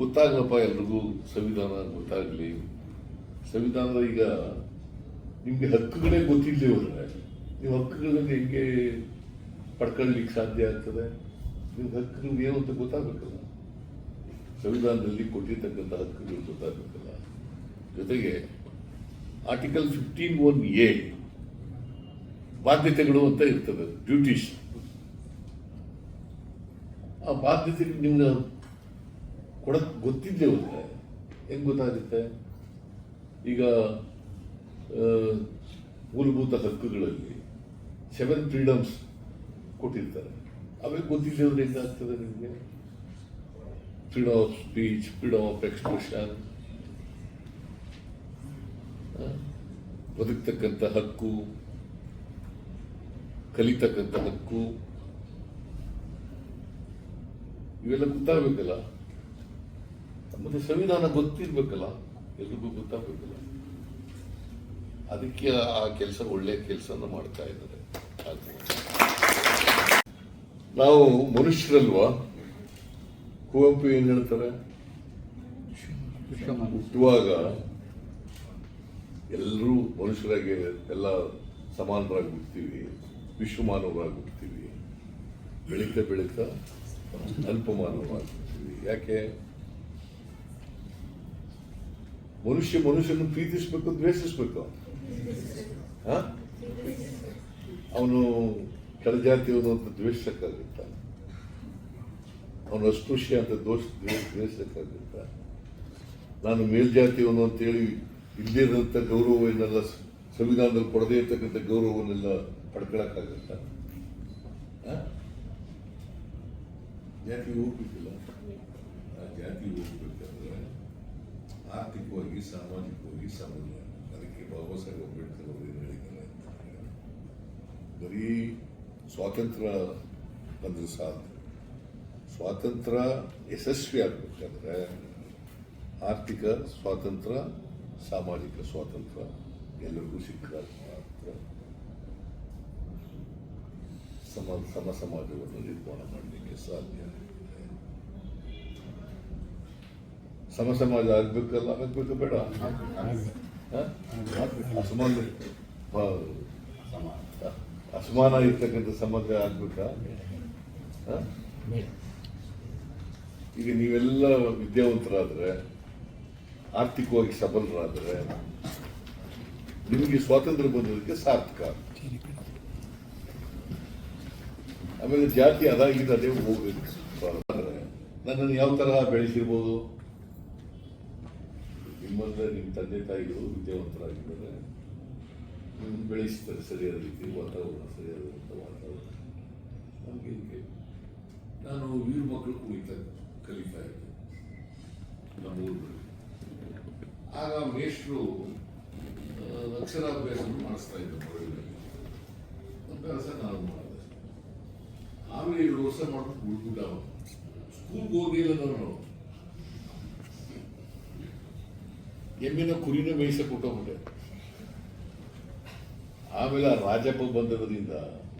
ಗೊತ್ತಾಗ್ಲಪ್ಪ ಎಲ್ರಿಗೂ ಸಂವಿಧಾನ ಗೊತ್ತಾಗ್ಲಿ. ಸಂವಿಧಾನದ ಈಗ ನಿಮಗೆ ಹಕ್ಕುಗಳೇ ಗೊತ್ತಿಲ್ಲದೆ ನೀವು ಹಕ್ಕುಗಳನ್ನು ಹೆಂಗೆ ಪಡ್ಕೊಳ್ಳಿಕ್ಕೆ ಸಾಧ್ಯ ಆಗ್ತದೆ? ನಿಮ್ಮ ಹಕ್ಕುಗಳು ಏನು ಅಂತ ಗೊತ್ತಾಗಬೇಕಲ್ಲ. ಸಂವಿಧಾನದಲ್ಲಿ ಕೊಟ್ಟಿರ್ತಕ್ಕಂಥ ಹಕ್ಕುಗಳು ಗೊತ್ತಾಗಬೇಕಲ್ಲ. ಜೊತೆಗೆ ಆರ್ಟಿಕಲ್ ಫಿಫ್ಟೀನ್ ಒನ್ ಎ ಬಾಧ್ಯತೆಗಳು ಅಂತ ಇರ್ತದೆ ಡ್ಯೂಟೀಸ್ ಆ ಬಾಧ್ಯತೆ ನಿಮ್ಗೆ ಕೊಡಕ್ ಗೊತ್ತಿದ್ದೇ ಹೋದ್ರೆ ಹೆಂಗ್ ಗೊತ್ತಾಗುತ್ತೆ? ಈಗ ಮೂಲಭೂತ ಹಕ್ಕುಗಳಲ್ಲಿ ಸೆವೆನ್ ಫ್ರೀಡಮ್ಸ್ ಕೊಟ್ಟಿರ್ತಾರೆ. ಅವಾಗ ಗೊತ್ತಿದ್ದೇ ಹೋದ್ರೆ ಹೆಂಗಾಗ್ತದೆ ನಿಮಗೆ? Freedom of speech freedom of expression ಬದುಕ್ತಕ್ಕಂಥ ಹಕ್ಕು, ಕಲಿತಕ್ಕಂಥ ಹಕ್ಕು. ಇವೆಲ್ಲ ಗೊತ್ತಾಗಬೇಕಲ್ಲ? ಮತ್ತೆ ಸಂವಿಧಾನ ಗೊತ್ತಿರ್ಬೇಕಲ್ಲ, ಎಲ್ರಿಗೂ ಗೊತ್ತಾಗಬೇಕಲ್ಲ. ಅದಕ್ಕೆ ಆ ಕೆಲಸ ಒಳ್ಳೆ ಕೆಲಸನ ಮಾಡ್ತಾ ಇದ್ದಾರೆ. ನಾವು ಮನುಷ್ಯರಲ್ವಾ? ಕುವೆಂಪು ಏನ್ ಹೇಳ್ತಾರೆ? ಹುಟ್ಟುವಾಗ ಎಲ್ಲರೂ ಮನುಷ್ಯರಾಗಿ ಎಲ್ಲ ಸಮಾನರಾಗಿ ಹುಡ್ತೀವಿ ವಿಶ್ವಮಾನವರಾಗಿ ಹುಡ್ತೀವಿ ಬೆಳೀತಾ ಬೆಳೀತಾ ಅಲ್ಪಮಾನವರಾಗಿ ಯಾಕೆ? ಮನುಷ್ಯ ಮನುಷ್ಯನ ಪ್ರೀತಿಸ್ಬೇಕು, ದ್ವೇಷಿಸ್ಬೇಕು. ಅವನು ಕೆಳಜಾತಿಯವನು ಅಂತ ದ್ವೇಷಕ್ಕಾಗಿರ್ತಾನೆ. ಅವನು ಅಸ್ಪೃಶ್ಯ ಅಂತ ದೋಷ, ದ್ವೇಷ ದ್ವೇಷಕ್ಕಾಗುತ್ತ ನಾನು ಮೇಲ್ಜಾತಿಯವನು ಅಂತೇಳಿ ಇರೋಂಥ ಗೌರವವನ್ನೆಲ್ಲ ಸಂವಿಧಾನದಲ್ಲಿ ಕೊಡದೇ ಇರ್ತಕ್ಕಂಥ ಗೌರವವನ್ನೆಲ್ಲ ಪಡ್ಕೊಳಕ್ಕಾಗತ್ತ? ಜಾತಿ ಹೋಗ್ಬೇಕಿಲ್ಲ. ಆ ಜಾತಿ ಹೋಗ್ಬೇಕಾದ್ರೆ ಆರ್ಥಿಕವಾಗಿ ಸಾಮಾಜಿಕವಾಗಿ ಸಮನ್ವಯ ಅದಕ್ಕೆ ಬಾಬಾ ಸಾಹೇಬ್ ಅಂಬೇಡ್ಕರ್ ಅವರು ಏನು ಹೇಳಿದ್ದಾರೆ ಅಂತಂದ್ರೆ, ಬರೀ ಸ್ವಾತಂತ್ರ್ಯ ಅಂದ್ರೆ ಸಾಧ್ಯ ಸ್ವಾತಂತ್ರ್ಯ ಯಶಸ್ವಿ ಆಗ್ಬೇಕಾದ್ರೆ ಆರ್ಥಿಕ ಸ್ವಾತಂತ್ರ್ಯ ಸಾಮಾಜಿಕ ಸ್ವಾತಂತ್ರ್ಯ ಎಲ್ಲರಿಗೂ ಸಿಕ್ಕಾಗ ಮಾತ್ರ ಸಮ ಸಮ ಸಮಾಜವನ್ನು ನಿರ್ಮಾಣ ಮಾಡಲಿಕ್ಕೆ ಸಾಧ್ಯ ಸಮ ಸಮಾಜ ಆಗ್ಬೇಕಲ್ಲ ಆಗ್ಬೇಕು ಬೇಡ? ಅಸಮಾನ? ಅಸಮಾನ ಇರ್ತಕ್ಕಂಥ ಸಮಾಜ ಆಗ್ಬೇಕಾ? ಈಗ ನೀವೆಲ್ಲ ವಿದ್ಯಾವಂತರಾದರೆ, ಆರ್ಥಿಕವಾಗಿ ಸಬಲರಾದ್ರೆ, ನಿಮಗೆ ಸ್ವಾತಂತ್ರ್ಯ ಬಂದದಕ್ಕೆ ಸಾರ್ಥಕ ಆಮೇಲೆ ಜಾತಿ, ಅದಾಗಿದ್ದೇ ಹೋಗ್ಬೇಕು ಆದ್ರೆ ನನ್ನನ್ನು ಯಾವ ತರಹ ಬೆಳೆಸಿರ್ಬೋದು ನಿಮ್ಮಂದ್ರೆ ನಿಮ್ಮ ತಂದೆ ತಾಯಿಗಳು ವಿದ್ಯಾವಂತರಾಗಿದ್ದಾರೆ. ನಿಮ್ಮ ಬೆಳೆಸ್ತಾರೆ ಸರಿಯಾದ ರೀತಿ, ವಾತಾವರಣ ಸರಿಯಾದ ವಾತಾವರಣ. ನಮಗೆ ನಾನು ವೀರ ಮಕ್ಕಳು ಕುಳಿತಾ ಕಲಿತಾ ಇದ್ದೆ, ನಮ್ಮ ಊರಲ್ಲಿ. ಆಗ ಮೇಷ್ಟ್ರು ಅಕ್ಷರಾಭ್ಯಾಸವನ್ನು ಮಾಡಿಸ್ತಾ ಇದ್ದೆ ಮರಳಿನಲ್ಲಿ. ಅಭ್ಯಾಸ ನಾನು ಮಾಡಿದೆ. ಆಮೇಲೆ ಎರಡು ವರ್ಷ ಮಾಡ್ಬಿಟ್ಟು ಉಳ್ಬಿಟ್ಟ ಸ್ಕೂಲ್ಗೆ ಹೋಗಿಲ್ಲ ನಾನು. ಎಮ್ಮಿನ ಕುರಿನ ಮೇಯಿಸ ಕೊಟ್ಟೋಗ್ಬಿಟ್ಟೆ ಆಮೇಲೆ ಆ ರಾಜಪ್ಪ ಬಂದದ್ರಿಂದ